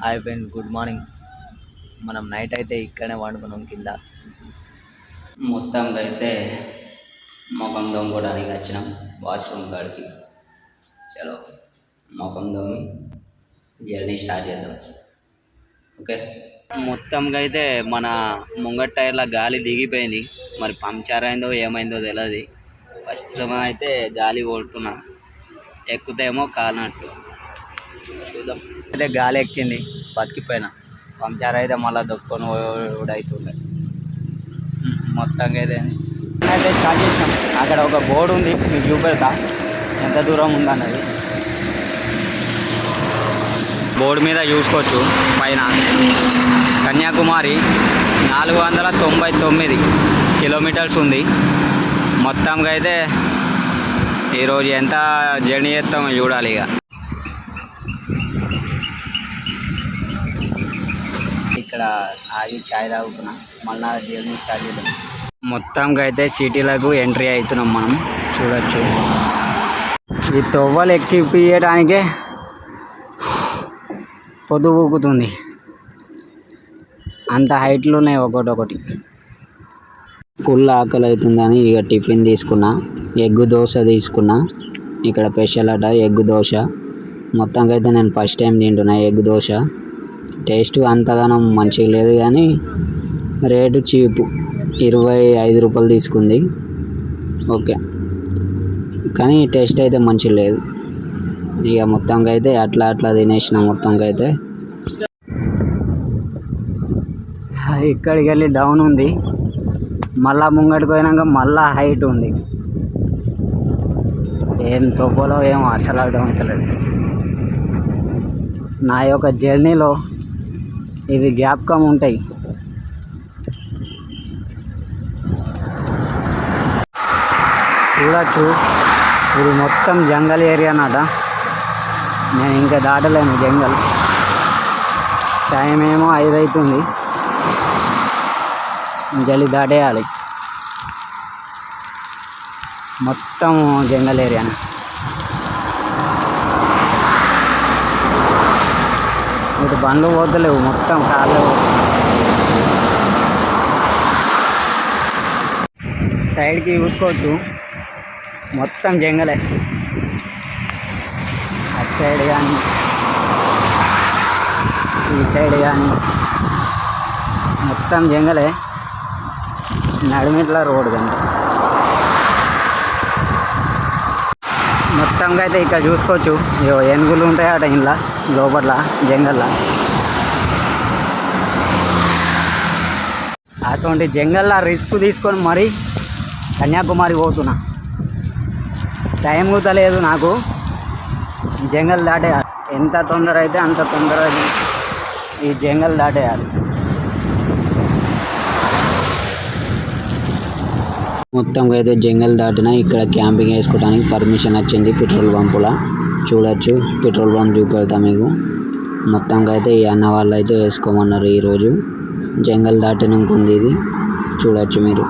Hi friends good morning. మనం night అయితే ఇక్కడనే వండుకున్నాం కింద. మొత్తంగా అయితే ముఖం దొంగడానికి వచ్చినాం వాష్రూమ్ కాడికి. చలో ముఖం దొంగి జర్నీ స్టార్ట్ చేద్దాం. ఓకే? మొత్తంగా అయితే మన ముంగట్ టైర్ల గాలి దిగిపోయింది. మరి పంక్చర్ అయిందో ఏమైందో తెలియదు ప్రస్తుతం అయితే గాలి కొడుతున్నా ఎక్కుతేమో కాలినట్టు. చూద్దాం. అయితే గాలి ఎక్కింది బతికిపోయినా. పంచర్ అయితే మళ్ళీ దొక్కుని అవుతుండే మొత్తంగా అయితే అయితే స్టార్ట్ చేసినాం. అక్కడ ఒక బోర్డు ఉంది మీకు చూపెడతా. ఎంత దూరం ఉందన్నది. బోర్డు మీద చూసుకోవచ్చు పైన. కన్యాకుమారి నాలుగు వందల తొంభై తొమ్మిది కిలోమీటర్స్ ఉంది. మొత్తంగా అయితే ఈరోజు ఎంత జర్నీ చేస్తామో చూడాలి ఇక. ఇక్కడ ఆగి చాయ్ తాగుతున్నా. మళ్ళీ జర్నీ స్టార్ట్ చేద్దాం. మొత్తంగా అయితే సిటీలకు ఎంట్రీ అవుతున్నాం మనం. చూడొచ్చు. ఈ తొవ్వలు ఎక్కిపియడానికే పొద్దు ఊగుతుంది అంత హైట్లు ఉన్నాయి ఒకటి ఒకటి ఫుల్ ఆకలి అవుతుందని ఇక టిఫిన్ తీసుకున్నా ఎగ్ దోశ తీసుకున్నా. ఇక్కడ స్పెషల్ అట ఎగ్ దోశ. మొత్తంగా అయితే నేను ఫస్ట్ టైం తింటున్నా ఎగ్ దోశ. టేస్ట్ అంతగానం మంచిగా లేదు కానీ రేటు చీపు. ఇరవై ఐదు రూపాయలు తీసుకుంది. ఓకే. కానీ టేస్ట్ అయితే మంచిగా లేదు. ఇక మొత్తంగా అయితే అట్లా అట్లా తినేసిన మొత్తంగా అయితే. ఇక్కడికి వెళ్ళి డౌన్ ఉంది. మళ్ళా ముంగటికి పోయినాక మళ్ళా హైట్ ఉంది. ఏం తోపోలో ఏం అసలు అర్థమవుతలేదు నా యొక్క జర్నీలో ఇవి జ్ఞాపకం ఉంటాయి. చూడచ్చు. ఇది మొత్తం జంగల్ ఏరియా అన్నట నేను ఇంకా దాటలేను జంగల్. టైం ఏమో ఐదు అవుతుంది జల్లి దాటేయాలి. మొత్తం జంగల్ ఏరియానే. ఇటు బండ్లు పోతలేవు మొత్తం కార్లు సైడ్కి చూసుకోవచ్చు మొత్తం జంగలే. అటు సైడ్ కానీ ఈ సైడ్ కానీ మొత్తం జంగలే. నడిమిట్ల రోడ్ కానీ. మొత్తంగా అయితే ఇక్కడ చూసుకోవచ్చు. ఇగో ఏనుగులు ఉంటాయి అట ఇంట్లో లోపల జంగల్లో. అటువంటి జంగల్లో రిస్క్ తీసుకొని మరి కన్యాకుమారి పోతున్నా. టైం కూడా లేదు నాకు. జంగల్ దాటేయాలి. ఎంత తొందర అయితే అంత తొందర ఈ జంగల్ దాటేయాలి. మొత్తం అయితే జంగల్ దాటిన ఇక్కడ క్యాంపింగ్ వేసుకోవడానికి పర్మిషన్ వచ్చింది పెట్రోల్ పంపులా. చూడొచ్చు పెట్రోల్ పంప్ చూపెడతా మీకు. మొత్తంగా అయితే ఈ అన్న వాళ్ళు అయితే వేసుకోమన్నారు ఈరోజు. జంగల్ దాటినాక ఉంది ఇది. చూడొచ్చు మీరు.